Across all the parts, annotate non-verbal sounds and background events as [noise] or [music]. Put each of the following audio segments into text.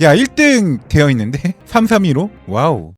야 1등 되어 있는데? [laughs] 332로? 와우.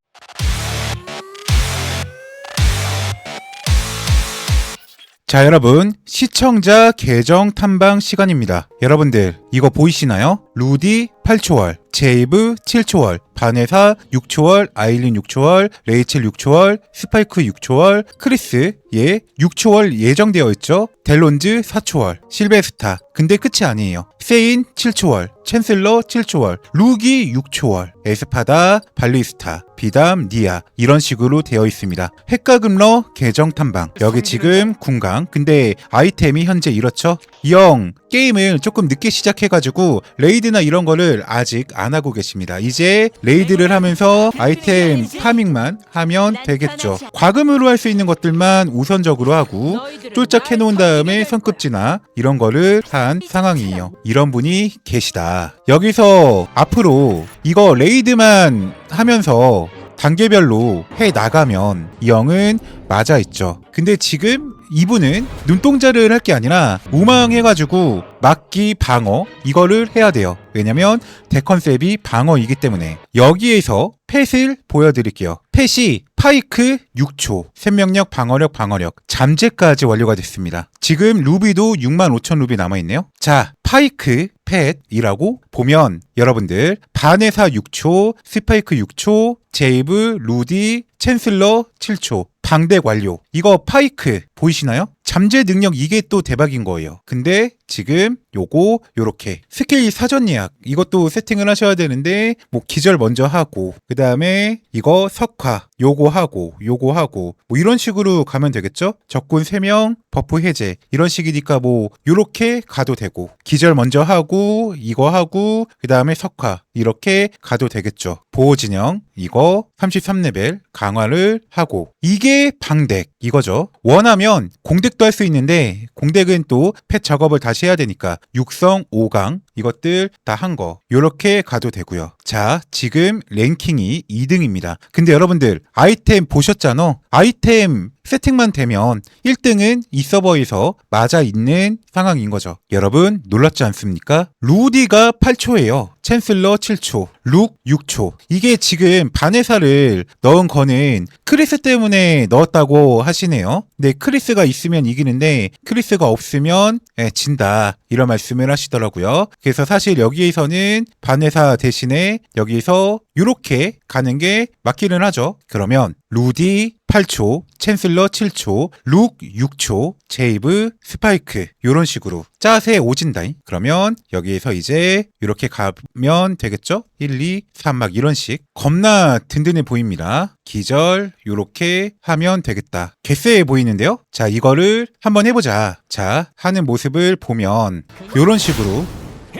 자 여러분. 시청자 계정 탐방 시간입니다. 여러분들 이거 보이시나요? 루디 8초월 제이브 7초월 바네사 6초월 아일린 6초월 레이첼 6초월 스파이크 6초월 크리스 예 6초월 예정되어 있죠? 델론즈 4초월 실베스타. 근데 끝이 아니에요 세인 7초월 챈슬러 7초월 루기 6초월 에스파다 발리스타 비담 니아 이런 식으로 되어 있습니다. 핵가금러 계정 탐방. 여기 지금 군강. 근데 아이템이 현재 이렇죠? 영 게임을 조금 늦게 시작해가지고 레이드나 이런 거를 아직 안 하고 계십니다. 이제 레이드를 하면서 아이템 파밍만 하면 되겠죠. 과금으로 할 수 있는 것들만 우선적으로 하고 쫄짝 해놓은 다음에 진화 이런 거를 한 상황이에요. 이런 분이 계시다. 여기서 앞으로 이거 레이드만 하면서 단계별로 해 나가면 이 형은 맞아 있죠. 근데 지금 이분은 눈동자를 할 게 아니라 우망해가지고 막기 방어 이거를 해야 돼요. 왜냐면 대컨셉이 방어이기 때문에 여기에서 펫을 보여드릴게요. 펫이 파이크 6초, 생명력, 방어력, 방어력, 잠재까지 완료가 됐습니다. 지금 루비도 65,000 루비 남아있네요. 자, 파이크 펫이라고 보면 여러분들 바네사 6초, 스파이크 6초, 제이브, 루디, 챈슬러 7초, 방백 완료. 이거 파이크 보이시나요? 잠재 능력 이게 또 대박인 거예요. 근데 지금 요거 요렇게. 스킬 사전 예약. 이것도 세팅을 하셔야 되는데 뭐 기절 먼저 하고 그 다음에 이거 석화 요거 하고 요거 하고 뭐 이런 식으로 가면 되겠죠? 적군 3명 버프 해제. 이런 식이니까 뭐 요렇게 가도 되고 기절 먼저 하고 이거 하고 그 다음에 석화. 이렇게 가도 되겠죠. 보호 진영. 이거 33레벨 강화를 하고. 이게 방덱. 이거죠. 원하면 공덱도 할 수 있는데 공덱은 또 펫 작업을 다시 해야 되니까 육성 5강 이것들 다 한 거 요렇게 가도 되고요. 자 지금 랭킹이 2등입니다. 근데 여러분들 아이템 보셨잖아. 아이템 세팅만 되면 1등은 이 서버에서 맞아 있는 상황인 거죠. 여러분 놀랍지 않습니까? 루디가 8초예요. 챈슬러 7초, 룩 6초. 이게 지금 바네사를 넣은 거는 크리스 때문에 넣었다고 하시네요. 근데 크리스가 있으면 이기는데 크리스가 없으면 예, 진다. 이런 말씀을 하시더라고요. 그래서 사실 여기에서는 바네사 대신에 여기서 이렇게 가는 게 맞기는 하죠. 그러면 루디 8초, 챈슬러 7초, 룩 6초, 제이브, 스파이크 요런 식으로 짜세 오진다잉. 그러면 여기에서 이제 이렇게 가면 되겠죠? 1, 2, 3 막 이런 식. 겁나 든든해 보입니다. 기절 요렇게 하면 되겠다. 개쎄해 보이는데요? 자, 이거를 한번 해보자. 자, 하는 모습을 보면 요런 식으로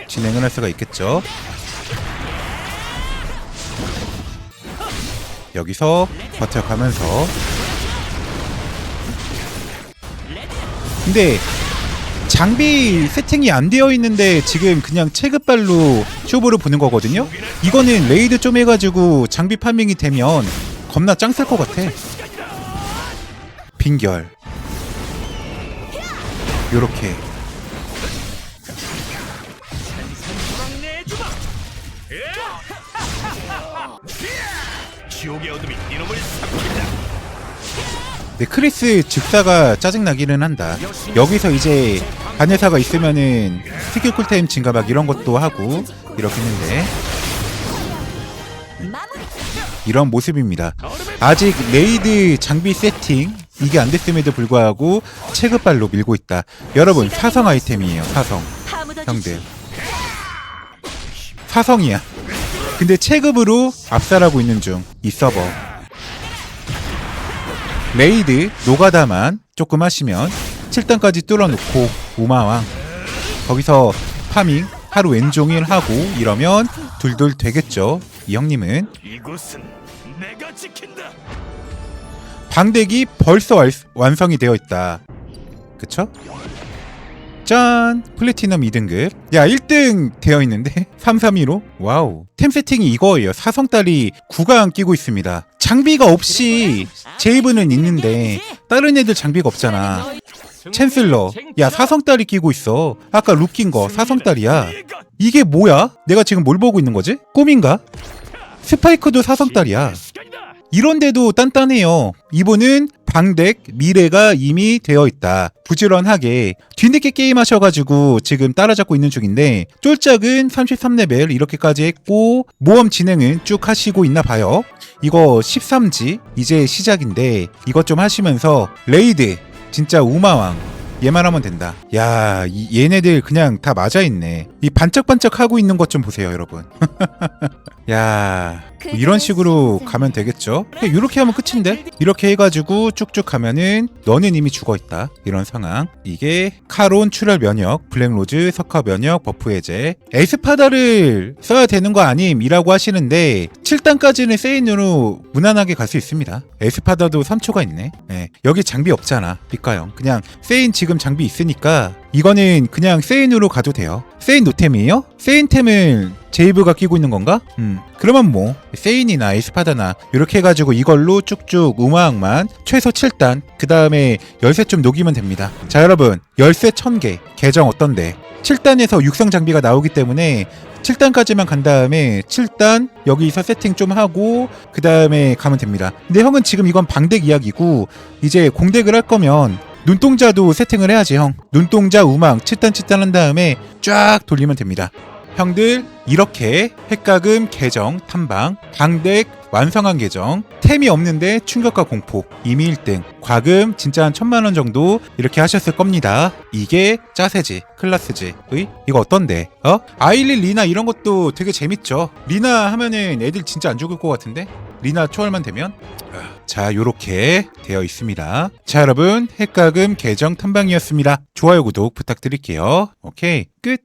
진행을 할 수가 있겠죠. 여기서 버텨가면서. 근데 장비 세팅이 안 되어 있는데 지금 그냥 체급발로 쇼부를 보는 거거든요. 이거는 레이드 좀 해가지고 장비 파밍이 되면 겁나 짱 쓸 것 같아. 빈결. 요렇게 지옥의 어둠이 이놈을 삼킨다. 근데 크리스 즉사가 짜증나기는 한다. 여기서 이제 반예사가 있으면은 스킬 쿨타임 증가 막 이런 것도 하고 이렇게 했는데 이런 모습입니다. 아직 레이드 장비 세팅 이게 안 됐음에도 불구하고 체급발로 밀고 있다. 여러분 사성 아이템이에요. 사성 형들 사성이야. 근데 체급으로 압살하고 있는 중 이 서버. 레이드 노가다만 조금 하시면 7단까지 뚫어놓고 우마왕 거기서 파밍 하루 왼종일 하고 이러면 둘둘 되겠죠 이 형님은. 방덱이 벌써 왈- 완성이 되어 있다 그쵸? 짠! 플래티넘 2등급 야 1등 되어 있는데 332로 [laughs] 와우 템 세팅이 이거예요 사성딸이 구강 끼고 있습니다 장비가 없이 제이브는 있는데 다른 애들 장비가 없잖아 챈슬러 야 사성딸이 끼고 있어 아까 룩킨 거 사성딸이야! 이게 뭐야? 내가 지금 뭘 보고 있는 거지? 꿈인가? 스파이크도 사성딸이야. 이런데도 단단해요. 이분은 방덱 미래가 이미 되어 있다. 부지런하게 뒤늦게 게임하셔가지고 지금 따라잡고 있는 중인데 쫄짝은 33레벨 이렇게까지 했고 모험 진행은 쭉 하시고 있나 봐요. 이거 13지 이제 시작인데 이것 좀 하시면서 레이드 진짜 우마왕 얘만 하면 된다. 야, 이 얘네들 그냥 다 맞아 있네. 이 반짝반짝 하고 있는 것 좀 보세요, 여러분. [laughs] 야, 뭐 이런 식으로 가면 되겠죠? 이렇게 하면 끝인데? 이렇게 해가지고 쭉쭉 가면은 너는 이미 죽어 있다. 이런 상황. 이게 카론 출혈 면역, 블랙로즈 석화 면역, 버프 해제. 에스파다를 써야 되는 거 아님이라고 하시는데 7단까지는 세인으로 무난하게 갈 수 있습니다. 에스파다도 3초가 있네. 예, 여기 장비 없잖아. 빛가형. 그냥 세인 지금 장비 있으니까 이거는 그냥 세인으로 가도 돼요. 세인 노템이에요? 세인템을 제이브가 끼고 있는 건가? 음. 그러면 뭐 세인이나 에스파다나 이렇게 해가지고 이걸로 쭉쭉 우마악만 최소 7단 그 다음에 열쇠 좀 녹이면 됩니다. 자 여러분 열쇠 1000개 계정 어떤데? 7단에서 육성 장비가 나오기 때문에 7단까지만 간 다음에 7단 여기서 세팅 좀 하고 그 다음에 가면 됩니다. 근데 형은 지금 이건 방덱 이야기고 이제 공덱을 할 거면 눈동자도 세팅을 해야지 형. 눈동자 우망 7단 7단 한 다음에 쫙 돌리면 됩니다. 형들 이렇게 핵가금 계정 탐방 방덱 완성한 계정 템이 없는데 충격과 공포 이미 1등 과금 진짜 한 천만 원 정도 이렇게 하셨을 겁니다. 이게 짜세지 클라스지. 의 이거 어떤데? 어? 아일리 리나 이런 것도 되게 재밌죠. 리나 하면은 애들 진짜 안 죽을 것 같은데? 리나 초월만 되면 자 요렇게 되어 있습니다. 자 여러분 핵가금 계정 탐방이었습니다. 좋아요 구독 부탁드릴게요. 오케이 끝